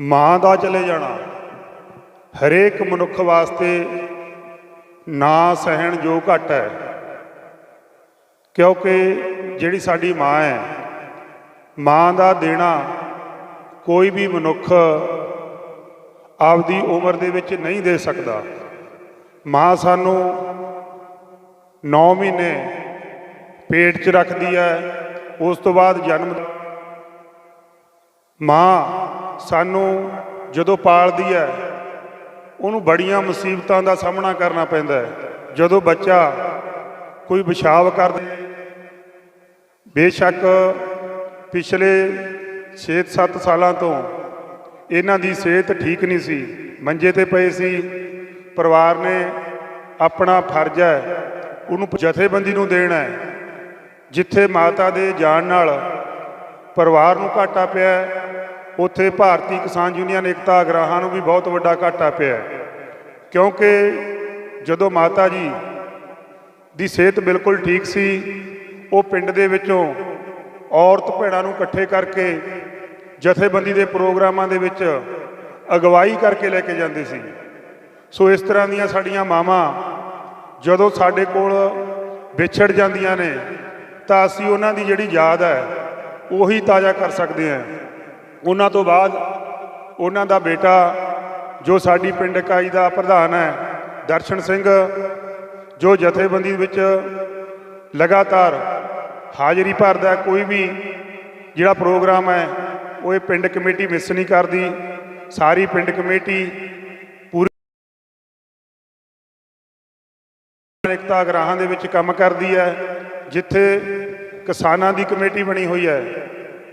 ਮਾਂ ਦਾ ਚਲੇ ਜਾਣਾ। ਹਰੇਕ ਮਨੁੱਖ ਵਾਸਤੇ ਨਾ ਸਹਿਣ ਜੋ ਘਟ ਹੈ। ਕਿਉਂਕਿ ਜਿਹੜੀ ਸਾਡੀ ਮਾਂ ਹੈ, ਮਾਂ ਦਾ ਦੇਣਾ ਕੋਈ ਵੀ ਮਨੁੱਖ ਆਪਦੀ ਉਮਰ ਦੇ ਵਿੱਚ ਨਹੀਂ ਦੇ ਸਕਦਾ। ਮਾਂ ਸਾਨੂੰ 9 ਮਹੀਨੇ ਪੇਟ 'ਚ ਰੱਖਦੀ ਹੈ, ਉਸ ਤੋਂ ਬਾਅਦ ਜਨਮ ਮਾਂ ਸਾਨੂੰ ਜਦੋਂ ਪਾਲਦੀ ਹੈ ਉਹਨੂੰ ਬੜੀਆਂ ਮੁਸੀਬਤਾਂ ਦਾ ਸਾਹਮਣਾ ਕਰਨਾ ਪੈਂਦਾ ਹੈ ਜਦੋਂ ਬੱਚਾ ਕੋਈ ਪਿਸ਼ਾਬ ਕਰਦਾ, ਬੇਸ਼ੱਕ ਪਿਛਲੇ 6-7 ਸਾਲਾਂ ਤੋਂ ਇਹਨਾਂ ਦੀ ਸਿਹਤ ਠੀਕ ਨਹੀਂ ਸੀ, ਮੰਜੇ ਤੇ ਪਏ ਸੀ, ਪਰਿਵਾਰ ਨੇ ਆਪਣਾ ਫਰਜ਼ ਹੈ ਉਹਨੂੰ ਜਥੇਬੰਦੀ ਨੂੰ ਦੇਣਾ ਹੈ ਜਿੱਥੇ ਮਾਤਾ ਦੇ ਜਾਣ ਨਾਲ ਪਰਿਵਾਰ ਨੂੰ ਘਾਟਾ ਪਿਆ ਉੱਥੇ ਭਾਰਤੀ ਕਿਸਾਨ ਯੂਨੀਅਨ ਏਕਤਾ ਅਗਰਾਹਾਂ ਨੂੰ ਵੀ ਬਹੁਤ ਵੱਡਾ ਘਾਟਾ ਪਿਆ ਕਿਉਂਕਿ ਜਦੋਂ ਮਾਤਾ ਜੀ ਦੀ ਸਿਹਤ ਬਿਲਕੁਲ ਠੀਕ ਸੀ, ਉਹ ਪਿੰਡ ਦੇ ਵਿੱਚੋਂ ਔਰਤ ਭੈਣਾਂ ਨੂੰ ਇਕੱਠੇ ਕਰਕੇ ਜਥੇਬੰਦੀ ਦੇ ਪ੍ਰੋਗਰਾਮਾਂ ਦੇ ਵਿੱਚ ਅਗਵਾਈ ਕਰਕੇ ਲੈ ਕੇ ਜਾਂਦੇ ਸੀ। ਸੋ ਇਸ ਤਰ੍ਹਾਂ ਦੀਆਂ ਸਾਡੀਆਂ ਮਾਵਾਂ ਜਦੋਂ ਸਾਡੇ ਕੋਲ ਵਿਛੜ ਜਾਂਦੀਆਂ ਨੇ, ਤਾਂ ਅਸੀਂ ਉਹਨਾਂ ਦੀ ਜਿਹੜੀ ਯਾਦ ਹੈ, ਉਹੀ ਤਾਜ਼ਾ ਕਰ ਸਕਦੇ ਹਾਂ। ਉਹਨਾਂ ਤੋਂ ਬਾਅਦ ਉਹਨਾਂ ਦਾ ਬੇਟਾ, ਜੋ ਸਾਡੀ ਪਿੰਡ ਇਕਾਈ ਦਾ ਪ੍ਰਧਾਨ ਹੈ, ਦਰਸ਼ਨ ਸਿੰਘ, ਜੋ ਜਥੇਬੰਦੀ ਵਿੱਚ ਲਗਾਤਾਰ ਹਾਜ਼ਰੀ ਭਰਦਾ ਕੋਈ ਵੀ ਜਿਹੜਾ ਪ੍ਰੋਗਰਾਮ ਹੈ, ਉਹ ਇਹ ਪਿੰਡ ਕਮੇਟੀ ਮਿਸ ਨਹੀਂ ਕਰਦੀ। ਸਾਰੀ ਪਿੰਡ ਕਮੇਟੀ ਪੂਰੀ ਏਕਤਾ ਗ੍ਰਾਹਾਂ ਦੇ ਵਿੱਚ ਕੰਮ ਕਰਦੀ ਹੈ, ਜਿੱਥੇ ਕਿਸਾਨਾਂ ਦੀ ਕਮੇਟੀ ਬਣੀ ਹੋਈ ਹੈ,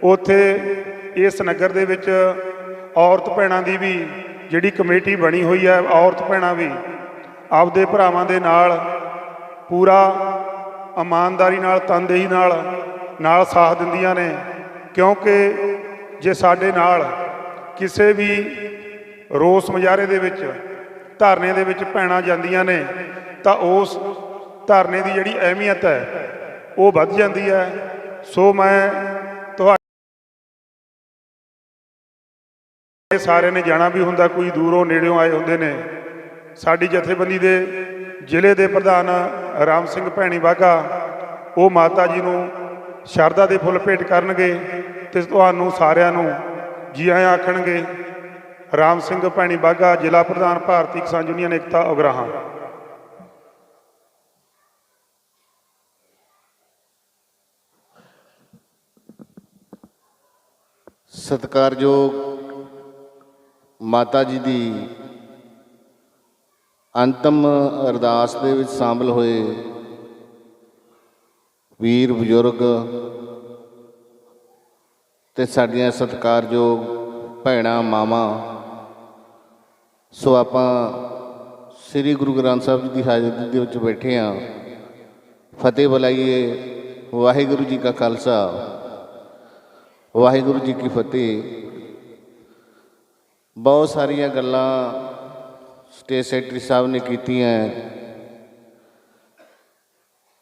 ਉੱਥੇ ਇਸ ਨਗਰ ਦੇ ਵਿੱਚ ਔਰਤ ਭੈਣਾਂ ਦੀ ਵੀ ਜਿਹੜੀ ਕਮੇਟੀ ਬਣੀ ਹੋਈ ਹੈ, ਔਰਤ ਭੈਣਾਂ ਵੀ ਆਪਦੇ ਭਰਾਵਾਂ ਦੇ ਨਾਲ ਪੂਰਾ ਇਮਾਨਦਾਰੀ ਨਾਲ, ਤਨਦੇਹੀ ਨਾਲ ਨਾਲ ਸਾਥ ਦਿੰਦੀਆਂ ਨੇ। ਕਿਉਂਕਿ ਜੇ ਸਾਡੇ ਨਾਲ ਕਿਸੇ ਵੀ ਰੋਸ ਮੁਜ਼ਾਹਰੇ ਦੇ ਵਿੱਚ, ਧਰਨੇ ਦੇ ਵਿੱਚ ਭੈਣਾਂ ਜਾਂਦੀਆਂ ਨੇ, ਤਾਂ ਉਸ ਧਰਨੇ ਦੀ ਜਿਹੜੀ ਅਹਿਮੀਅਤ ਹੈ, ਉਹ ਵੱਧ ਜਾਂਦੀ ਹੈ। ਸੋ ਮੈਂ ਤੁਹਾਡੇ ਸਾਰਿਆਂ ਨੇ ਜਾਣਾ ਵੀ ਹੁੰਦਾ, ਕੋਈ ਦੂਰੋਂ ਨੇੜਿਓਂ ਆਏ ਹੁੰਦੇ ਨੇ। ਸਾਡੀ ਜਥੇਬੰਦੀ ਦੇ ਜ਼ਿਲ੍ਹੇ ਦੇ ਪ੍ਰਧਾਨ ਰਾਮ ਸਿੰਘ ਭੈਣੀ ਬਾਗਾ ਉਹ ਮਾਤਾ ਜੀ ਨੂੰ ਸ਼ਰਧਾ ਦੇ ਫੁੱਲ ਭੇਟ ਕਰਨਗੇ ਤੇ ਤੁਹਾਨੂੰ ਸਾਰਿਆਂ ਨੂੰ ਜੀ ਆਇਆਂ ਆਖਣਗੇ, ਰਾਮ ਸਿੰਘ ਭੈਣੀ ਬਾਗਾ ਜ਼ਿਲ੍ਹਾ ਪ੍ਰਧਾਨ ਭਾਰਤੀ ਕਿਸਾਨ ਯੂਨੀਅਨ ਏਕਤਾ ਉਗਰਾਹਾਂ। ਸਤਿਕਾਰਯੋਗ ਮਾਤਾ ਜੀ ਦੀ ਅੰਤਮ ਅਰਦਾਸ ਦੇ ਵਿੱਚ ਸ਼ਾਮਲ ਹੋਏ ਵੀਰ ਬਜ਼ੁਰਗ ਤੇ ਸਾਡੀਆਂ ਸਤਿਕਾਰਯੋਗ ਭੈਣਾਂ, ਮਾਵਾਂ, ਸੋ ਆਪਾਂ ਸ੍ਰੀ ਗੁਰੂ ਗ੍ਰੰਥ ਸਾਹਿਬ ਜੀ ਦੀ ਹਾਜ਼ਰੀ ਦੇ ਵਿੱਚ ਬੈਠੇ ਆ ਫਤਿਹ ਬੁਲਾਈਏ ਵਾਹਿਗੁਰੂ ਜੀ ਕਾ ਖਾਲਸਾ, ਵਾਹਿਗੁਰੂ ਜੀ ਕੀ ਫਤਿਹ। ਬਹੁਤ ਸਾਰੀਆਂ ਗੱਲਾਂ ਸਟੇਟ ਸੈਕਟਰੀ ਸਾਹਿਬ ਨੇ ਕੀਤੀਆਂ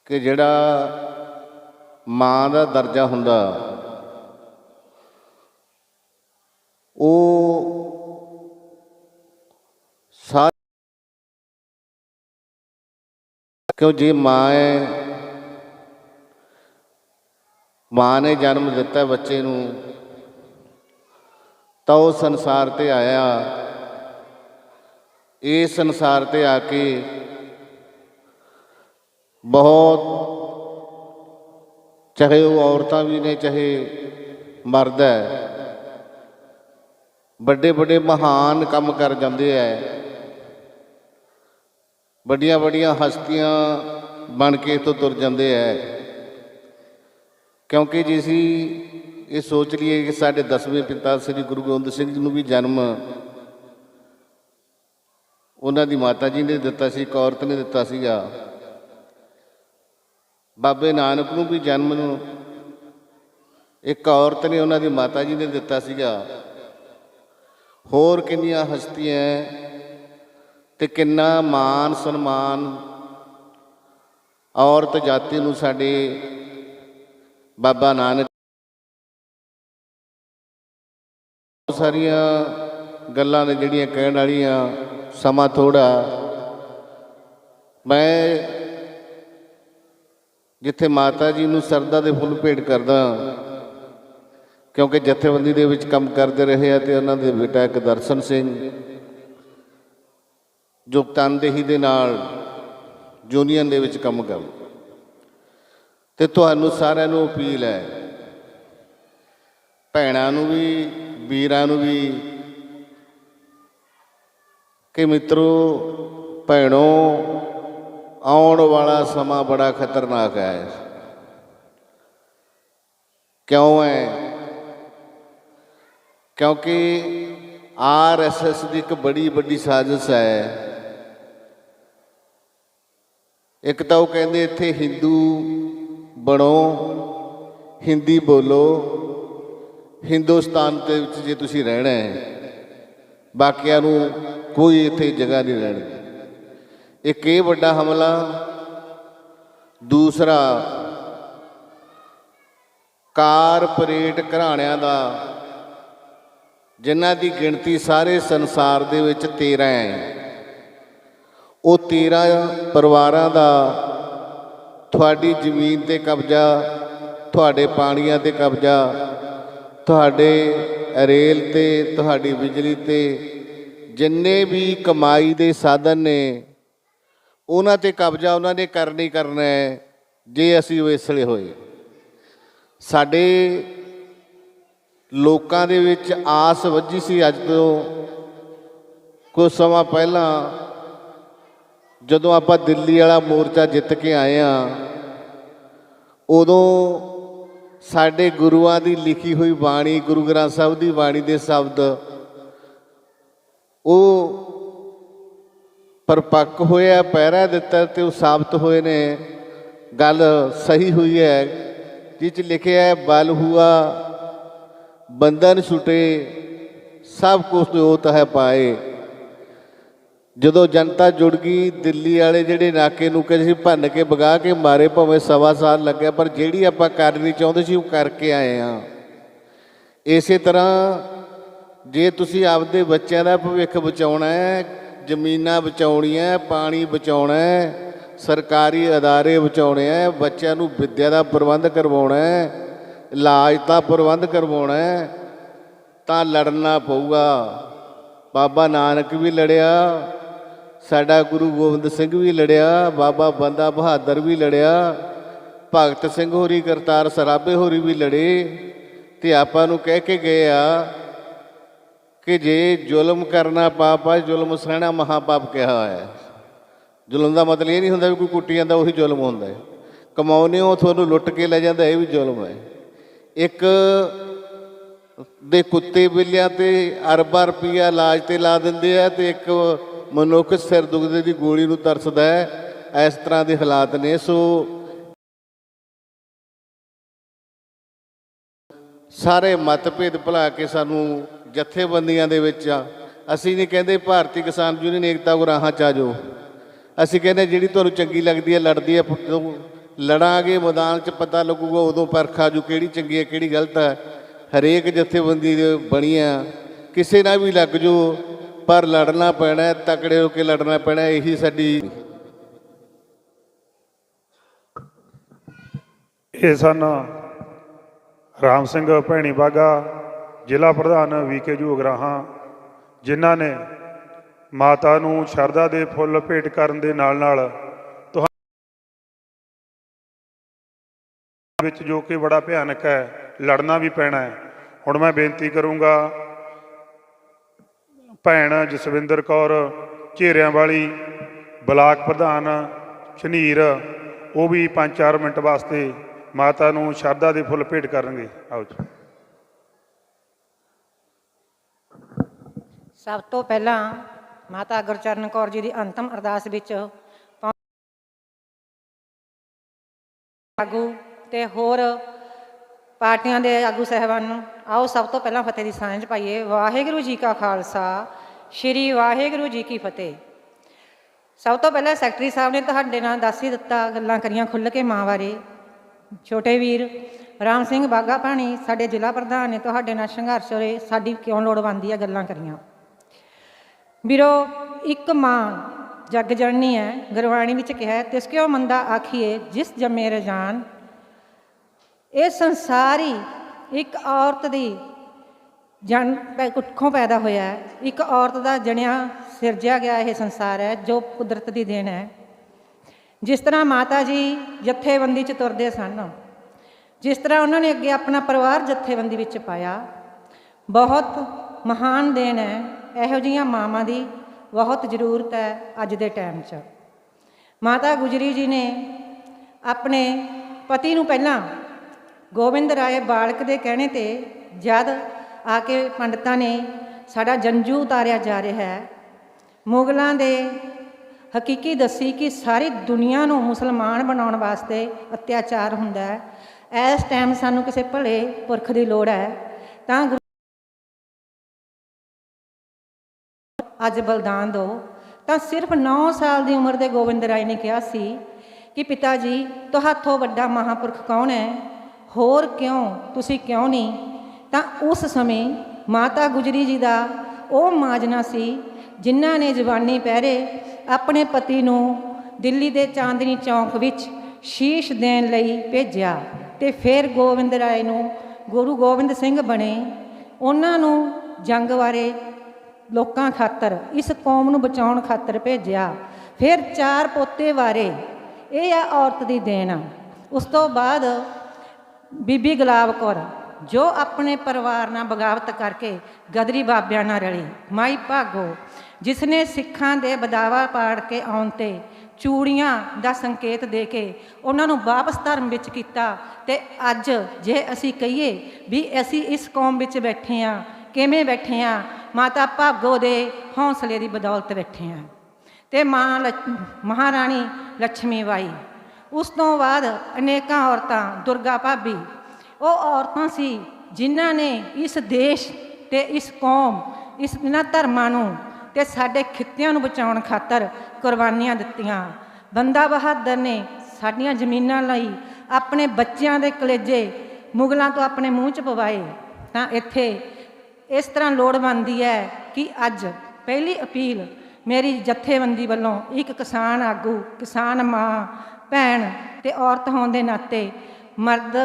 ਕਿ ਜਿਹੜਾ ਮਾਂ ਦਾ ਦਰਜਾ ਹੁੰਦਾ, ਉਹ ਸਾ ਕਿਉਂ ਜੇ ਮਾਂ ਹੈ, ਮਾਂ ਨੇ ਜਨਮ ਦਿੱਤਾ ਬੱਚੇ ਨੂੰ ਤਾਂ ਉਹ ਸੰਸਾਰ ਤੇ ਆਇਆ। ਇਹ ਸੰਸਾਰ ਤੇ ਆ ਕੇ ਬਹੁਤ ਚਾਹੇ ਉਹ ਔਰਤਾਂ ਵੀ ਨੇ, ਚਾਹੇ ਮਰਦ ਹੈ। ਵੱਡੇ ਵੱਡੇ ਮਹਾਨ ਕੰਮ ਕਰ ਜਾਂਦੇ ਐ ਵੱਡੀਆਂ ਵੱਡੀਆਂ ਹਸਤੀਆਂ ਬਣ ਕੇ ਇੱਥੋਂ ਤੁਰ ਜਾਂਦੇ ਐ ਕਿਉਂਕਿ ਜੇ ਅਸੀਂ ਇਹ ਸੋਚ ਲਈਏ ਕਿ ਸਾਡੇ ਦਸਵੇਂ ਪਿਤਾ ਸ੍ਰੀ ਗੁਰੂ ਗੋਬਿੰਦ ਸਿੰਘ ਜੀ ਨੂੰ ਵੀ ਜਨਮ ਉਹਨਾਂ ਦੀ ਮਾਤਾ ਜੀ ਨੇ ਦਿੱਤਾ ਸੀ, ਇੱਕ ਔਰਤ ਨੇ ਦਿੱਤਾ ਸੀਗਾ। ਬਾਬੇ ਨਾਨਕ ਨੂੰ ਵੀ ਜਨਮ ਨੂੰ ਇੱਕ ਔਰਤ ਨੇ ਉਹਨਾਂ ਦੀ ਮਾਤਾ ਜੀ ਨੇ ਦਿੱਤਾ ਸੀਗਾ। ਹੋਰ ਕਿੰਨੀਆਂ ਹਸਤੀਆਂ ਤੇ ਕਿੰਨਾ ਮਾਨ ਸਨਮਾਨ ਔਰਤ ਜਾਤੀ ਨੂੰ ਸਾਡੇ ਬਾਬਾ ਨਾਨਕ ਸਾਰੀਆਂ ਗੱਲਾਂ ਨੇ ਜਿਹੜੀਆਂ ਕਹਿਣ ਵਾਲੀਆਂ, ਸਮਾਂ ਥੋੜਾ ਮੈਂ ਜਿੱਥੇ ਮਾਤਾ ਜੀ ਨੂੰ ਸਰਦਾ ਦੇ ਫੁੱਲ ਭੇਟ ਕਰਦਾ ਕਿਉਂਕਿ ਜਥੇਬੰਦੀ ਦੇ ਵਿੱਚ ਕੰਮ ਕਰਦੇ ਰਹੇ ਆ ਤੇ ਉਹਨਾਂ ਦੇ ਬੇਟਾ ਇੱਕ ਦਰਸ਼ਨ ਸਿੰਘ, ਜੋ ਤਨਦੇਹੀ ਦੇ ਨਾਲ ਯੂਨੀਅਨ ਦੇ ਵਿੱਚ ਕੰਮ ਕਰ ਤੇ ਤੁਹਾਨੂੰ ਸਾਰਿਆਂ ਨੂੰ ਅਪੀਲ ਹੈ, ਭੈਣਾਂ ਨੂੰ ਵੀ ਵੀਰਾਂ ਨੂੰ ਵੀ ਕਿ ਮਿੱਤਰੋ, ਭੈਣੋ, ਆਉਣ ਵਾਲਾ ਸਮਾਂ ਬੜਾ ਖਤਰਨਾਕ ਹੈ। ਕਿਉਂ ਹੈ? ਕਿਉਂਕਿ ਆਰਐਸਐਸ ਦੀ ਇੱਕ ਬੜੀ ਵੱਡੀ ਸਾਜ਼ਿਸ਼ ਹੈ। ਇੱਕ ਤਾਂ ਉਹ ਕਹਿੰਦੇ ਇੱਥੇ ਹਿੰਦੂ ਬਣੋ, ਹਿੰਦੀ ਬੋਲੋ ਹਿੰਦੁਸਤਾਨ ਦੇ ਵਿੱਚ ਜੇ ਤੁਸੀਂ ਰਹਿਣਾ ਹੈ, ਬਾਕੀਆਂ ਨੂੰ ਕੋਈ ਇੱਥੇ ਜਗ੍ਹਾ ਨਹੀਂ ਰਹਿਣੀ। ਇੱਕ ਇਹ ਵੱਡਾ ਹਮਲਾ, ਦੂਸਰਾ ਕਾਰਪੋਰੇਟ ਘਰਾਣਿਆਂ ਦਾ, ਜਿਨ੍ਹਾਂ ਦੀ ਗਿਣਤੀ ਸਾਰੇ ਸੰਸਾਰ ਦੇ ਵਿੱਚ 13 ਹੈ। ਉਹ 13 ਪਰਿਵਾਰਾਂ ਦਾ ਤੁਹਾਡੀ ਜ਼ਮੀਨ ਤੇ ਕਬਜ਼ਾ, ਤੁਹਾਡੇ ਪਾਣੀਆਂ ਤੇ ਕਬਜ਼ਾ ਤੁਹਾਡੇ ਰੇਲ ਤੇ, ਤੁਹਾਡੀ ਬਿਜਲੀ ਤੇ ਜਿੰਨੇ ਵੀ ਕਮਾਈ ਦੇ ਸਾਧਨ ਨੇ, ਉਹਨਾਂ ਤੇ ਕਬਜ਼ਾ ਉਹਨਾਂ ਨੇ ਕਰਨੀ ਕਰਨਾ ਹੈ, ਜੇ ਅਸੀਂ ਵੇਸਲੇ ਹੋਏ। ਸਾਡੇ ਲੋਕਾਂ ਦੇ ਵਿੱਚ ਆਸ ਵੱਜੀ ਸੀ ਅੱਜ ਤੋਂ ਕੁਝ ਸਮਾਂ ਪਹਿਲਾਂ, ਜਦੋਂ ਆਪਾਂ ਦਿੱਲੀ ਵਾਲਾ ਮੋਰਚਾ ਜਿੱਤ ਕੇ ਆਏ ਆ ਉਦੋਂ ਸਾਡੇ ਗੁਰੂਆਂ ਦੀ ਲਿਖੀ ਹੋਈ ਬਾਣੀ, ਗੁਰੂ ਗ੍ਰੰਥ ਸਾਹਿਬ ਦੀ ਬਾਣੀ ਦੇ ਸ਼ਬਦ, ਉਹ ਪਰਪੱਕ ਹੋਇਆ ਪਹਿਰਾ ਦਿੱਤਾ ਤੇ ਉਹ ਸਾਬਤ ਹੋਏ ਨੇ। ਗੱਲ ਸਹੀ ਹੋਈ ਹੈ ਜਿਸ 'ਚ ਲਿਖਿਆ ਹੈ, ਬਲ ਹੁਆ, ਬੰਧਨ ਛੁਟੇ, ਸਭ ਕੁਝ ਹੋਤ ਹੈ ਪਾਏ। ਜਦੋਂ ਜਨਤਾ ਜੁੜ ਗਈ, ਦਿੱਲੀ ਵਾਲੇ ਜਿਹੜੇ ਨਾਕੇ ਨੂੰ ਕਿ ਸੀ, ਭੰਨ ਕੇ ਵਗਾ ਕੇ ਮਾਰੇ, ਭਾਵੇਂ ਸਵਾ ਸਾਲ ਲੱਗਿਆ, ਪਰ ਜਿਹੜੀ ਆਪਾਂ ਕਰਨੀ ਚਾਹੁੰਦੇ ਸੀ, ਉਹ ਕਰਕੇ ਆਏ ਆ ਇਸੇ ਤਰ੍ਹਾਂ ਜੇ ਤੁਸੀਂ ਆਪਦੇ ਬੱਚਿਆਂ ਦਾ ਭਵਿੱਖ ਬਚਾਉਣਾ ਹੈ, ਜ਼ਮੀਨਾਂ ਬਚਾਉਣੀਆਂ ਪਾਣੀ ਬਚਾਉਣਾ ਹੈ, ਸਰਕਾਰੀ ਅਦਾਰੇ ਬਚਾਉਣੇ ਹੈ, ਬੱਚਿਆਂ ਨੂੰ ਵਿੱਦਿਆ ਦਾ ਪ੍ਰਬੰਧ ਕਰਵਾਉਣਾ ਹੈ, ਇਲਾਜ ਦਾ ਪ੍ਰਬੰਧ ਕਰਵਾਉਣਾ ਹੈ, ਤਾਂ ਲੜਨਾ ਪਊਗਾ। ਬਾਬਾ ਨਾਨਕ ਵੀ ਲੜਿਆ ਸਾਡਾ ਗੁਰੂ ਗੋਬਿੰਦ ਸਿੰਘ ਵੀ ਲੜਿਆ, ਬਾਬਾ ਬੰਦਾ ਬਹਾਦਰ ਵੀ ਲੜਿਆ, ਭਗਤ ਸਿੰਘ ਹੋਰੀ, ਕਰਤਾਰ ਸਰਾਭੇ ਹੋਰੀ ਵੀ ਲੜੇ ਤੇ ਆਪਾਂ ਨੂੰ ਕਹਿ ਕੇ ਗਏ ਆ ਕਿ ਜੇ ਜ਼ੁਲਮ ਕਰਨਾ ਪਾਪ ਆ, ਜ਼ੁਲਮ ਸਹਿਣਾ ਮਹਾਪਾਪ ਕਿਹਾ ਹੋਇਆ ਹੈ। ਜ਼ੁਲਮ ਦਾ ਮਤਲਬ ਇਹ ਨਹੀਂ ਹੁੰਦਾ ਵੀ ਕੋਈ ਕੁੱਟੀ ਜਾਂਦਾ, ਉਹੀ ਜ਼ੁਲਮ ਹੁੰਦਾ ਹੈ। ਕਮਾਉਨੇ ਹੋ, ਤੁਹਾਨੂੰ ਲੁੱਟ ਕੇ ਲੈ ਜਾਂਦਾ, ਇਹ ਵੀ ਜ਼ੁਲਮ ਹੈ। ਇੱਕ ਦੇ ਕੁੱਤੇ ਬਿੱਲਿਆਂ ਤੇ ਅਰਬਾਂ ਰੁਪਈਆ ਇਲਾਜ ਤੇ ਲਾ ਦਿੰਦੇ ਆ ਤੇ ਇੱਕ ਮਨੁੱਖ ਸਿਰ ਦੁਖਦੇ ਦੀ ਗੋਲੀ ਨੂੰ ਤਰਸਦਾ ਹੈ, ਇਸ ਤਰ੍ਹਾਂ ਦੇ ਹਾਲਾਤ ਨੇ। ਸੋ ਸਾਰੇ ਮਤਭੇਦ ਭੁਲਾ ਕੇ ਸਾਨੂੰ ਜਥੇਬੰਦੀਆਂ ਦੇ ਵਿੱਚ ਆ। ਅਸੀਂ ਨਹੀਂ ਕਹਿੰਦੇ ਭਾਰਤੀ ਕਿਸਾਨ ਯੂਨੀਅਨ ਏਕਤਾ ਕੋ ਚ ਆ ਜਾਓ। ਅਸੀਂ ਕਹਿੰਦੇ ਜਿਹੜੀ ਤੁਹਾਨੂੰ ਚੰਗੀ ਲੱਗਦੀ ਹੈ, ਲੜਦੀ ਹੈ ਲੜਾਂਗੇ, ਮੈਦਾਨ 'ਚ ਪਤਾ ਲੱਗੂਗਾ ਉਦੋਂ ਪਰਖਾ ਜੂ ਕਿਹੜੀ ਚੰਗੀ ਹੈ, ਕਿਹੜੀ ਗਲਤ ਹੈ। ਹਰੇਕ ਜਥੇਬੰਦੀ ਬਣੀ ਆ ਕਿਸੇ ਨਾਲ ਵੀ ਲੱਗ ਜੋ ਪਰ ਲੜਨਾ ਪੈਣਾ, ਤਕੜੇ ਹੋ ਕੇ ਲੜਨਾ ਪੈਣਾ, ਇਹੀ ਸਾਡੀ ਇਹ ਸਨ ਰਾਮ ਸਿੰਘ ਭੈਣੀ ਬਾਗਾ, ਜ਼ਿਲ੍ਹਾ ਪ੍ਰਧਾਨ ਵੀਕੇ ਜੂਗਰਾਹਾਂ, ਜਿਨ੍ਹਾਂ ਨੇ ਮਾਤਾ ਨੂੰ ਸ਼ਰਧਾ ਦੇ ਫੁੱਲ ਭੇਟ ਕਰਨ ਦੇ ਨਾਲ ਨਾਲ ਤੁਹਾਨੂੰ ਵਿੱਚ ਜੋ ਕਿ ਬੜਾ ਭਿਆਨਕ ਹੈ, ਲੜਨਾ ਵੀ ਪੈਣਾ ਹੈ। ਹੁਣ ਮੈਂ ਬੇਨਤੀ ਕਰੂੰਗਾ ਭੈਣ ਜਸਵਿੰਦਰ ਕੌਰ ਝੇਰਿਆਂ ਵਾਲੀ, ਬਲਾਕ ਪ੍ਰਧਾਨ ਸ਼ਨੀਰ, ਉਹ ਵੀ 5-4 ਮਿੰਟ ਵਾਸਤੇ ਮਾਤਾ ਨੂੰ ਸ਼ਰਧਾ ਦੇ ਫੁੱਲ ਭੇਟ ਕਰਨਗੇ। ਆਓ ਜੀ। ਸਭ ਤੋਂ ਪਹਿਲਾਂ ਮਾਤਾ ਗੁਰਚਰਨ ਕੌਰ ਜੀ ਦੀ ਅੰਤਮ ਅਰਦਾਸ ਵਿੱਚ ਆਗੂ ਤੇ ਹੋਰ ਪਾਰਟੀਆਂ ਦੇ ਆਗੂ ਸਹਿਬਾਨ ਨੂੰ, ਆਓ ਸਭ ਤੋਂ ਪਹਿਲਾਂ ਫਤਿਹ ਦੀ ਸਾਂਝ ਪਾਈਏ। ਵਾਹਿਗੁਰੂ ਜੀ ਕਾ ਖਾਲਸਾ, ਸ੍ਰੀ ਵਾਹਿਗੁਰੂ ਜੀ ਕੀ ਫਤਿਹ। ਸਭ ਤੋਂ ਪਹਿਲਾਂ ਸੈਕਟਰੀ ਸਾਹਿਬ ਨੇ ਤੁਹਾਡੇ ਨਾਲ ਦੱਸ ਹੀ ਦਿੱਤਾ ਗੱਲਾਂ ਕਰੀਆਂ ਖੁੱਲ੍ਹ ਕੇ ਮਾਂ ਬਾਰੇ। ਛੋਟੇ ਵੀਰ, ਰਾਮ ਸਿੰਘ ਬਾਗਾ ਭਾਣੀ, ਸਾਡੇ ਜ਼ਿਲ੍ਹਾ ਪ੍ਰਧਾਨ ਨੇ ਤੁਹਾਡੇ ਨਾਲ ਸੰਘਰਸ਼ ਹੋਏ ਸਾਡੀ ਕਿਉਂ ਲੋੜ ਬਣਦੀ ਹੈ ਗੱਲਾਂ ਕਰੀਆਂ। ਵੀਰੋ, ਇੱਕ ਮਾਂ ਜਗ ਜਣਨੀ ਹੈ, ਗੁਰਬਾਣੀ ਵਿੱਚ ਕਿਹਾ ਹੈ, ਤਿਸ ਕਿਉ ਮੰਦਾ ਆਖੀਏ ਜਿਸ ਜੰਮੇ ਰਜਾਨ ਇਹ ਸੰਸਾਰ ਹੀ ਇੱਕ ਔਰਤ ਦੀ ਜਨ ਕੁੱਖੋਂ ਪੈਦਾ ਹੋਇਆ ਹੈ। ਇੱਕ ਔਰਤ ਦਾ ਜਣਿਆ ਸਿਰਜਿਆ ਗਿਆ ਇਹ ਸੰਸਾਰ ਹੈ, ਜੋ ਕੁਦਰਤ ਦੀ ਦੇਣ ਹੈ। ਜਿਸ ਤਰ੍ਹਾਂ ਮਾਤਾ ਜੀ ਜਥੇਬੰਦੀ 'ਚ ਤੁਰਦੇ ਸਨ, ਜਿਸ ਤਰ੍ਹਾਂ ਉਹਨਾਂ ਨੇ ਅੱਗੇ ਆਪਣਾ ਪਰਿਵਾਰ ਜਥੇਬੰਦੀ ਵਿੱਚ ਪਾਇਆ, ਬਹੁਤ ਮਹਾਨ ਦੇਣ ਹੈ। ਇਹੋ ਜਿਹੀਆਂ ਮਾਵਾਂ ਦੀ ਬਹੁਤ ਜ਼ਰੂਰਤ ਹੈ ਅੱਜ ਦੇ ਟਾਈਮ 'ਚ। ਮਾਤਾ ਗੁਜਰੀ ਜੀ ਨੇ ਆਪਣੇ ਪਤੀ ਨੂੰ ਪਹਿਲਾਂ ਗੋਬਿੰਦ ਰਾਏ ਬਾਲਕ ਦੇ ਕਹਿਣੇ ਤੇ ਜਦ ਆ ਕੇ ਪੰਡਤਾਂ ਨੇ ਸਾਡਾ ਜੰਜੂ ਉਤਾਰਿਆ ਜਾ ਰਿਹਾ ਹੈ, ਮੁਗਲਾਂ ਦੇ ਹਕੀਕੀ ਦੱਸੀ ਕਿ ਸਾਰੀ ਦੁਨੀਆ ਨੂੰ ਮੁਸਲਮਾਨ ਬਣਾਉਣ ਵਾਸਤੇ ਅਤਿਆਚਾਰ ਹੁੰਦਾ ਹੈ। ਇਸ ਟਾਈਮ ਸਾਨੂੰ ਕਿਸੇ ਭਲੇ ਪੁਰਖ ਦੀ ਲੋੜ ਹੈ। ਤਾਂ ਗੁਰੂ ਅੱਜ ਬਲਿਦਾਨ ਦਿਓ। ਤਾਂ ਸਿਰਫ 9 ਸਾਲ ਦੀ ਉਮਰ ਦੇ ਗੋਬਿੰਦ ਰਾਏ ਨੇ ਕਿਹਾ ਸੀ ਕਿ ਪਿਤਾ ਜੀ, ਤੁਹਾਥੋਂ ਵੱਡਾ ਮਹਾਪੁਰਖ ਕੌਣ ਹੈ? ਹੋਰ ਕਿਉਂ? ਤੁਸੀਂ ਕਿਉਂ ਨਹੀਂ? ਤਾਂ ਉਸ ਸਮੇਂ ਮਾਤਾ ਗੁਜਰੀ ਜੀ ਦਾ ਉਹ ਮਾਜਨਾ ਸੀ, ਜਿਨ੍ਹਾਂ ਨੇ ਜਵਾਨੀ ਪਹਿਰੇ ਆਪਣੇ ਪਤੀ ਨੂੰ ਦਿੱਲੀ ਦੇ ਚਾਂਦਨੀ ਚੌਂਕ ਵਿੱਚ ਸ਼ੀਸ਼ ਦੇਣ ਲਈ ਭੇਜਿਆ ਤੇ ਫਿਰ ਗੋਬਿੰਦ ਰਾਏ ਨੂੰ ਗੁਰੂ ਗੋਬਿੰਦ ਸਿੰਘ ਬਣੇ। ਉਹਨਾਂ ਨੂੰ ਜੰਗ ਬਾਰੇ ਲੋਕਾਂ ਖਾਤਰ, ਇਸ ਕੌਮ ਨੂੰ ਬਚਾਉਣ ਖਾਤਰ ਭੇਜਿਆ। ਫਿਰ ਚਾਰ ਪੋਤੇ ਵਾਰੇ, ਇਹ ਆ ਔਰਤ ਦੀ ਦੇਣ। ਉਸ ਤੋਂ ਬਾਅਦ ਬੀਬੀ ਗੁਲਾਬ ਕੌਰ, ਜੋ ਆਪਣੇ ਪਰਿਵਾਰ ਨਾਲ ਬਗਾਵਤ ਕਰਕੇ ਗਦਰੀ ਬਾਬਿਆਂ ਨਾਲ ਰਲੀ, ਮਾਈ ਭਾਗੋ ਜਿਸ ਨੇ ਸਿੱਖਾਂ ਦੇ ਬਦਾਵਾ ਪਾੜ ਕੇ ਆਉਣ ਤੇ ਚੂੜੀਆਂ ਦਾ ਸੰਕੇਤ ਦੇ ਕੇ ਉਹਨਾਂ ਨੂੰ ਵਾਪਸ ਧਰਮ ਵਿੱਚ ਕੀਤਾ ਤੇ ਅੱਜ ਜੇ ਅਸੀਂ ਕਹੀਏ ਵੀ ਅਸੀਂ ਇਸ ਕੌਮ ਵਿੱਚ ਬੈਠੇ ਆ ਕਿਵੇਂ ਬੈਠੇ ਆ ਮਾਤਾ ਭਾਗੋ ਦੇ ਹੌਸਲੇ ਦੀ ਬਦੌਲਤ ਬੈਠੇ ਆ ਤੇ ਮਾਂ ਲਛ- ਮਹਾਰਾਣੀ ਲక్ష్ਮੀ ਬਾਈ ਉਸ ਤੋਂ ਬਾਅਦ ਅਨੇਕਾਂ ਔਰਤਾਂ, ਦੁਰਗਾ ਭਾਬੀ, ਉਹ ਔਰਤਾਂ ਸੀ ਜਿਨ੍ਹਾਂ ਨੇ ਇਸ ਦੇਸ਼ ਤੇ ਇਸ ਕੌਮ, ਇਸ ਇਹਨਾਂ ਧਰਮਾਂ ਨੂੰ ਤੇ ਸਾਡੇ ਖਿੱਤਿਆਂ ਨੂੰ ਬਚਾਉਣ ਖਾਤਰ ਕੁਰਬਾਨੀਆਂ ਦਿੱਤੀਆਂ। ਬੰਦਾ ਬਹਾਦਰ ਨੇ ਸਾਡੀਆਂ ਜ਼ਮੀਨਾਂ ਲਈ ਆਪਣੇ ਬੱਚਿਆਂ ਦੇ ਕਲੇਜੇ ਮੁਗਲਾਂ ਤੋਂ ਆਪਣੇ ਮੂੰਹ 'ਚ ਪਵਾਏ। ਤਾਂ ਇੱਥੇ ਇਸ ਤਰ੍ਹਾਂ ਲੋੜ ਬਣਦੀ ਹੈ ਕਿ ਅੱਜ ਪਹਿਲੀ ਅਪੀਲ ਮੇਰੀ ਜਥੇਬੰਦੀ ਵੱਲੋਂ ਇੱਕ ਕਿਸਾਨ ਆਗੂ, ਕਿਸਾਨ ਮਾਂ ਭੈਣ ਤੇ ਔਰਤ ਹੋਣ ਦੇ ਨਾਤੇ ਮਰਦ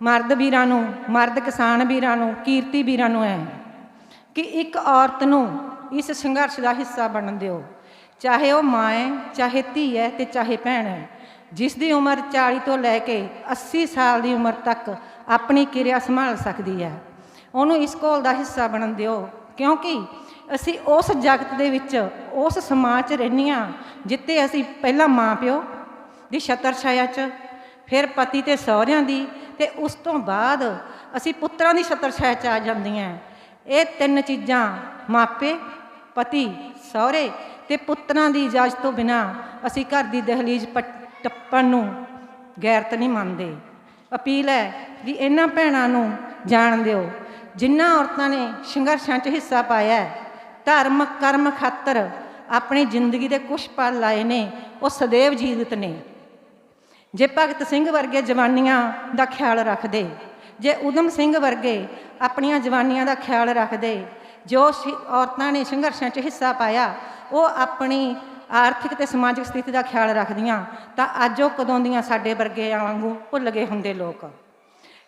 ਮਰਦ ਵੀਰਾਂ ਨੂੰ, ਮਰਦ ਕਿਸਾਨ ਵੀਰਾਂ ਨੂੰ, ਕੀਰਤੀ ਵੀਰਾਂ ਨੂੰ ਹੈ ਕਿ ਇੱਕ ਔਰਤ ਨੂੰ ਇਸ ਸੰਘਰਸ਼ ਦਾ ਹਿੱਸਾ ਬਣਨ ਦਿਓ। ਚਾਹੇ ਉਹ ਮਾਂ ਹੈ ਚਾਹੇ ਧੀ ਹੈ ਤੇ ਚਾਹੇ ਭੈਣ ਹੈ ਜਿਸ ਦੀ ਉਮਰ 40 ਤੋਂ ਲੈ ਕੇ 80 ਸਾਲ ਦੀ ਉਮਰ ਤੱਕ ਆਪਣੀ ਕਿਰਿਆ ਸੰਭਾਲ ਸਕਦੀ ਹੈ ਉਹਨੂੰ ਇਸ ਕੋਲ ਦਾ ਹਿੱਸਾ ਬਣਨ ਦਿਓ। ਕਿਉਂਕਿ ਅਸੀਂ ਉਸ ਜਗਤ ਦੇ ਵਿੱਚ, ਉਸ ਸਮਾਜ 'ਚ ਰਹਿੰਦੀਆਂ ਜਿੱਤੇ ਅਸੀਂ ਪਹਿਲਾਂ ਮਾਂ ਪਿਓ ਦੀ ਛਤਰ ਛਾਇਆ 'ਚ, ਫਿਰ ਪਤੀ ਤੇ ਸਹੁਰਿਆਂ ਦੀ ਤੇ ਉਸ ਤੋਂ ਬਾਅਦ ਅਸੀਂ ਪੁੱਤਰਾਂ ਦੀ ਛਤਰ ਛਾਇਆ 'ਚ ਆ ਜਾਂਦੀਆਂ। ਇਹ ਤਿੰਨ ਚੀਜ਼ਾਂ, ਮਾਪੇ, ਪਤੀ, ਸਹੁਰੇ ਤੇ ਪੁੱਤਰਾਂ ਦੀ ਇਜਾਜ਼ਤ ਤੋਂ ਬਿਨਾ ਅਸੀਂ ਘਰ ਦੀ ਦਹਲੀਜ਼ ਪਟ- ਟੱਪਣ ਨੂੰ ਗੈਰਤ ਨਹੀਂ ਮੰਨਦੇ। ਅਪੀਲ ਹੈ ਵੀ ਇਹਨਾਂ ਭੈਣਾਂ ਨੂੰ ਜਾਣ ਦਿਓ, ਜਿਨ੍ਹਾਂ ਔਰਤਾਂ ਨੇ ਸੰਘਰਸ਼ਾਂ 'ਚ ਹਿੱਸਾ ਪਾਇਆ ਧਰਮ, ਕਰਮ ਖਾਤਰ ਆਪਣੀ ਜ਼ਿੰਦਗੀ ਦੇ ਕੁਛ ਪਲ ਲਾਏ ਨੇ, ਉਹ ਸਦੇਵ ਜੀਵਤ ਨੇ। ਜੇ ਭਗਤ ਸਿੰਘ ਵਰਗੇ ਜਵਾਨੀਆਂ ਦਾ ਖਿਆਲ ਰੱਖਦੇ, ਜੇ ਉਦਮ ਸਿੰਘ ਵਰਗੇ ਆਪਣੀਆਂ ਜਵਾਨੀਆਂ ਦਾ ਖਿਆਲ ਰੱਖਦੇ, ਜੋ ਸ਼ਿ- ਔਰਤਾਂ ਨੇ ਸੰਘਰਸ਼ਾਂ 'ਚ ਹਿੱਸਾ ਪਾਇਆ, ਉਹ ਆਪਣੀ ਆਰਥਿਕ ਤੇ ਸਮਾਜਿਕ ਸਥਿਤੀ ਦਾ ਖਿਆਲ ਰੱਖਦੀਆਂ, ਤਾਂ ਅੱਜ ਉਹ ਕਦੋਂ ਦੀਆਂ ਸਾਡੇ ਵਰਗੇ ਵਾਂਗੂ ਭੁੱਲ ਗਏ ਹੁੰਦੇ ਲੋਕ।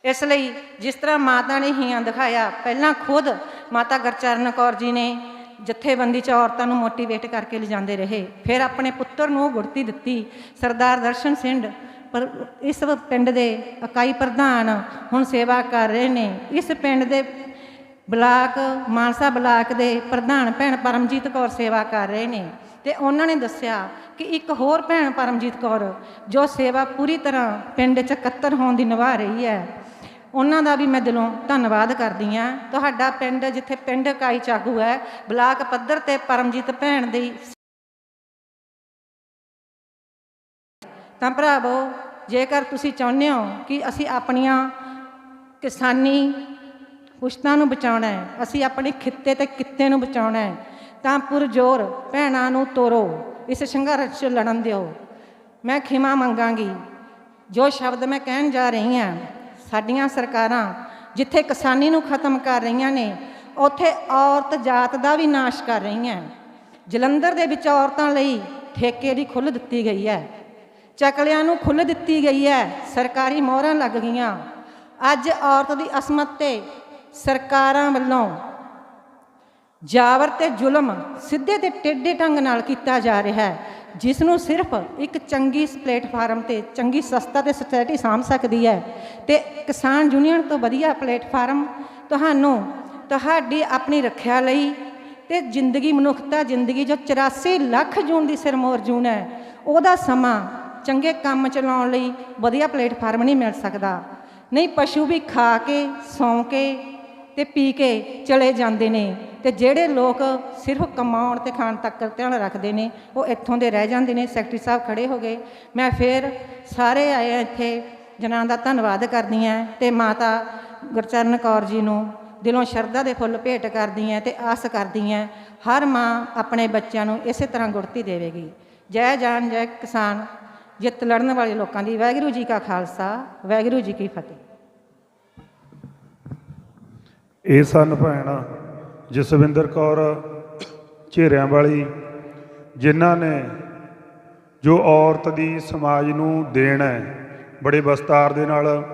ਇਸ ਲਈ ਜਿਸ ਤਰ੍ਹਾਂ ਮਾਤਾ ਨੇ ਹੀਆਂ ਦਿਖਾਇਆ, ਪਹਿਲਾਂ ਖੁਦ ਮਾਤਾ ਗੁਰਚਰਨ ਕੌਰ ਜੀ ਨੇ ਜਥੇਬੰਦੀ ਚ ਔਰਤਾਂ ਨੂੰ ਮੋਟੀਵੇਟ ਕਰਕੇ ਲਿਜਾਂਦੇ ਰਹੇ। ਫਿਰ ਆਪਣੇ ਪੁੱਤਰ ਨੂੰ ਉਹ ਗੁੜਤੀ ਦਿੱਤੀ, ਸਰਦਾਰ ਦਰਸ਼ਨ ਸਿੰਘ ਪਰ ਇਸ ਪਿੰਡ ਦੇ ਇਕਾਈ ਪ੍ਰਧਾਨ ਹੁਣ ਸੇਵਾ ਕਰ ਰਹੇ ਨੇ। ਇਸ ਪਿੰਡ ਦੇ ਬਲਾਕ, ਮਾਨਸਾ ਬਲਾਕ ਦੇ ਪ੍ਰਧਾਨ ਭੈਣ ਪਰਮਜੀਤ ਕੌਰ ਸੇਵਾ ਕਰ ਰਹੇ ਨੇ ਤੇ ਉਹਨਾਂ ਨੇ ਦੱਸਿਆ ਕਿ ਇੱਕ ਹੋਰ ਭੈਣ ਪਰਮਜੀਤ ਕੌਰ ਜੋ ਸੇਵਾ ਪੂਰੀ ਤਰ੍ਹਾਂ ਪਿੰਡ 'ਚ ਇਕੱਤਰ ਹੋਣ ਦੀ ਨਿਭਾ ਰਹੀ ਹੈ। ਉਹਨਾਂ ਦਾ ਵੀ ਮੈਂ ਦਿਲੋਂ ਧੰਨਵਾਦ ਕਰਦੀ ਹਾਂ। ਤੁਹਾਡਾ ਪਿੰਡ ਜਿੱਥੇ ਪਿੰਡ ਇਕਾਈ ਚਾਗੂ ਹੈ, ਬਲਾਕ ਪੱਧਰ ਤੇ ਪਰਮਜੀਤ ਭੈਣ ਦੀ ਤਾਂ ਭਰਾਵੋ, ਜੇਕਰ ਤੁਸੀਂ ਚਾਹੁੰਦੇ ਹੋ ਕਿ ਅਸੀਂ ਆਪਣੀਆਂ ਕਿਸਾਨੀ ਪੁਸ਼ਤਾਂ ਨੂੰ ਬਚਾਉਣਾ ਹੈ, ਅਸੀਂ ਆਪਣੇ ਖਿੱਤੇ ਤੇ ਕਿੱਤੇ ਨੂੰ ਬਚਾਉਣਾ ਹੈ, ਤਾਂ ਪੁਰਜੋਰ ਭੈਣਾਂ ਨੂੰ ਤੋਰੋ, ਇਸ ਸੰਘਰਸ਼ 'ਚ ਲੜਨ ਦਿਓ। ਮੈਂ ਖਿਮਾ ਮੰਗਾਂਗੀ। ਜੋ ਸ਼ਬਦ ਮੈਂ ਕਹਿਣ ਜਾ ਰਹੀ ਹਾਂ ਸਾਡੀਆਂ ਸਰਕਾਰਾਂ ਜਿੱਥੇ ਕਿਸਾਨੀ ਨੂੰ ਖਤਮ ਕਰ ਰਹੀਆਂ ਨੇ, ਉੱਥੇ ਔਰਤ ਜਾਤ ਦਾ ਵੀ ਨਾਸ਼ ਕਰ ਰਹੀਆਂ ਜਲੰਧਰ ਦੇ ਵਿੱਚ ਔਰਤਾਂ ਲਈ ਠੇਕੇ ਦੀ ਖੁੱਲ੍ਹ ਦਿੱਤੀ ਗਈ ਹੈ। ਚਕਲਿਆਂ ਨੂੰ ਖੁੱਲ੍ਹ ਦਿੱਤੀ ਗਈ ਹੈ। ਸਰਕਾਰੀ ਮੋਹਰਾਂ ਲੱਗ ਗਈਆਂ। ਅੱਜ ਔਰਤ ਦੀ ਅਸਮਤ ਤੇ ਸਰਕਾਰਾਂ ਵੱਲੋਂ ਜਾਵਰ ਤੇ ਜ਼ੁਲਮ ਸਿੱਧੇ ਤੇ ਟੇਢੇ ਢੰਗ ਨਾਲ ਕੀਤਾ ਜਾ ਰਿਹਾ ਹੈ। ਜਿਸ ਨੂੰ ਸਿਰਫ ਇੱਕ ਚੰਗੀ ਪਲੇਟਫਾਰਮ ਤੇ, ਚੰਗੀ ਸਸਤਾ ਤੇ ਸੋਸਾਇਟੀ ਸਾਂਭ ਸਕਦੀ ਹੈ। ਤੇ ਕਿਸਾਨ ਯੂਨੀਅਨ ਤੋਂ ਵਧੀਆ ਪਲੇਟਫਾਰਮ ਤੁਹਾਨੂੰ ਤੁਹਾਡੀ ਆਪਣੀ ਰੱਖਿਆ ਲਈ ਤੇ ਜ਼ਿੰਦਗੀ, ਮਨੁੱਖਤਾ ਜ਼ਿੰਦਗੀ ਜੋ 84 ਲੱਖ ਜੂਨ ਦੀ ਸਿਰਮੌਰ ਜੂਨ ਹੈ, ਉਹਦਾ ਸਮਾਂ ਚੰਗੇ ਕੰਮ ਚਲਾਉਣ ਲਈ ਵਧੀਆ ਪਲੇਟਫਾਰਮ ਨਹੀਂ ਮਿਲ ਸਕਦਾ। ਨਹੀਂ, ਪਸ਼ੂ ਵੀ ਖਾ ਕੇ, ਸੌਂ ਕੇ ਤੇ ਪੀ ਕੇ ਚਲੇ ਜਾਂਦੇ ਨੇ। ਤੇ ਜਿਹੜੇ ਲੋਕ ਸਿਰਫ ਕਮਾਉਣ ਤੇ ਖਾਣ ਤੱਕ ਧਿਆਨ ਰੱਖਦੇ ਨੇ, ਉਹ ਇੱਥੋਂ ਦੇ ਰਹਿ ਜਾਂਦੇ ਨੇ, ਸੈਕਟਰੀ ਸਾਹਿਬ ਖੜੇ ਹੋ ਗਏ। ਮੈਂ ਫਿਰ ਸਾਰੇ ਆਏ ਇੱਥੇ, ਜਨਾਂ ਦਾ ਧੰਨਵਾਦ ਕਰਦੀ ਹਾਂ ਤੇ ਮਾਤਾ ਗੁਰਚਰਨ ਕੌਰ ਜੀ ਨੂੰ ਦਿਲੋਂ ਸ਼ਰਧਾ ਦੇ ਫੁੱਲ ਭੇਟ ਕਰਦੀ ਹਾਂ ਤੇ ਆਸ ਕਰਦੀ ਹਾਂ ਹਰ ਮਾਂ ਆਪਣੇ ਬੱਚਿਆਂ ਨੂੰ ਇਸੇ ਤਰ੍ਹਾਂ ਗੁੜਤੀ ਦੇਵੇਗੀ। ਜੈ ਜਾਨ, ਜੈ ਕਿਸਾਨ, ਜਿੱਤ ਲੜਨ ਵਾਲੇ ਲੋਕਾਂ ਦੀ ਵਾਹਿਗੁਰੂ ਜੀ ਕਾ ਖਾਲਸਾ, ਵਾਹਿਗੁਰੂ ਜੀ ਕੀ ਫਤਿਹ। ਇਹ ਸਨ ਭੈਣ ਜਸਵਿੰਦਰ ਕੌਰ ਝੇਰਿਆਂ ਵਾਲੀ, ਜਿਨ੍ਹਾਂ ਨੇ ਜੋ ਔਰਤ ਦੀ ਸਮਾਜ ਨੂੰ ਦੇਣ ਹੈ, ਬੜੇ ਵਿਸਤਾਰ ਦੇ ਨਾਲ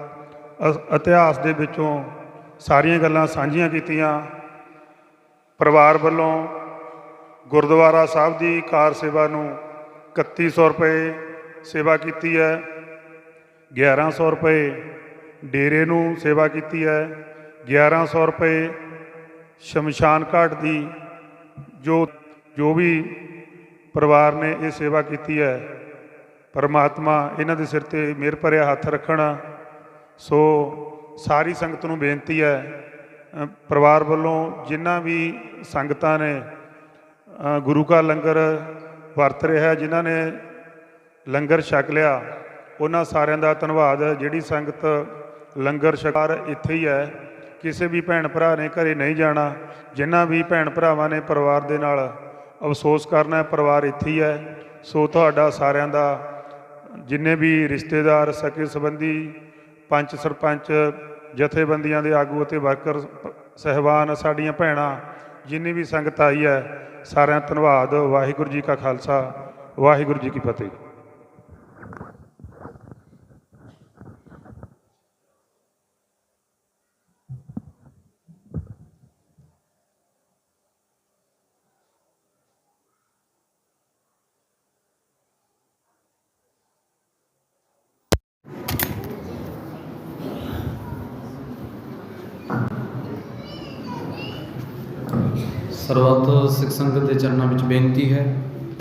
ਅ- ਇਤਿਹਾਸ ਦੇ ਵਿੱਚੋਂ ਸਾਰੀਆਂ ਗੱਲਾਂ ਸਾਂਝੀਆਂ ਕੀਤੀਆਂ। ਪਰਿਵਾਰ ਵੱਲੋਂ ਗੁਰਦੁਆਰਾ ਸਾਹਿਬ ਦੀ ਕਾਰ ਸੇਵਾ ਨੂੰ 3100 ਰੁਪਏ ਸੇਵਾ ਕੀਤੀ ਹੈ 1100 ਰੁਪਏ ਡੇਰੇ ਨੂੰ ਸੇਵਾ ਕੀਤੀ ਹੈ 1100 ਰੁਪਏ ਸ਼ਮਸ਼ਾਨ ਘਾਟ ਦੀ ਜੋ ਜੋ ਵੀ ਪਰਿਵਾਰ ਨੇ ਇਹ ਸੇਵਾ ਕੀਤੀ ਹੈ, ਪਰਮਾਤਮਾ ਇਹਨਾਂ ਦੇ ਸਿਰ ਤੇ ਮਿਹਰ ਭਰਿਆ ਹੱਥ ਰੱਖਣ, ਸੋ ਸਾਰੀ ਸੰਗਤ ਨੂੰ ਬੇਨਤੀ ਹੈ ਪਰਿਵਾਰ ਵੱਲੋਂ ਜਿਨ੍ਹਾਂ ਵੀ ਸੰਗਤਾਂ ਨੇ ਗੁਰੂ ਕਾ ਲੰਗਰ ਵਰਤ ਰਿਹਾ ਜਿਨ੍ਹਾਂ ਨੇ ਲੰਗਰ ਛਕ ਲਿਆ, ਉਹਨਾਂ ਸਾਰਿਆਂ ਦਾ ਧੰਨਵਾਦ ਜਿਹੜੀ ਸੰਗਤ ਲੰਗਰ ਛਕਾਰ ਇੱਥੇ ਹੀ ਹੈ ਕਿਸੇ ਵੀ ਭੈਣ ਭਰਾ ਨੇ ਘਰੇ ਨਹੀਂ ਜਾਣਾ ਜਿਨ੍ਹਾਂ ਵੀ ਭੈਣ ਭਰਾਵਾਂ ਨੇ ਪਰਿਵਾਰ ਦੇ ਨਾਲ ਅਫਸੋਸ ਕਰਨਾ ਪਰਿਵਾਰ ਇੱਥੇ ਹੀ ਹੈ, ਸੋ ਤੁਹਾਡਾ ਸਾਰਿਆਂ ਦਾ ਜਿੰਨੇ ਵੀ ਰਿਸ਼ਤੇਦਾਰ, ਸਕੇ ਸੰਬੰਧੀ, ਪੰਚ ਸਰਪੰਚ, ਜਥੇਬੰਦੀਆਂ ਦੇ ਆਗੂ ਅਤੇ ਵਰਕਰ, ਸਹਿਬਾਨ, ਸਾਡੀਆਂ ਭੈਣਾਂ, ਜਿੰਨੀ ਵੀ ਸੰਗਤ ਆਈ ਹੈ, ਸਾਰਿਆਂ ਧੰਨਵਾਦ, ਵਾਹਿਗੁਰੂ ਜੀ ਕਾ ਖਾਲਸਾ, ਵਾਹਿਗੁਰੂ ਜੀ ਕੀ ਫਤਿਹ ਸਰਬੱਤ ਸਿੱਖ ਸੰਗਤ ਦੇ ਚਰਨਾਂ ਵਿੱਚ ਬੇਨਤੀ ਹੈ।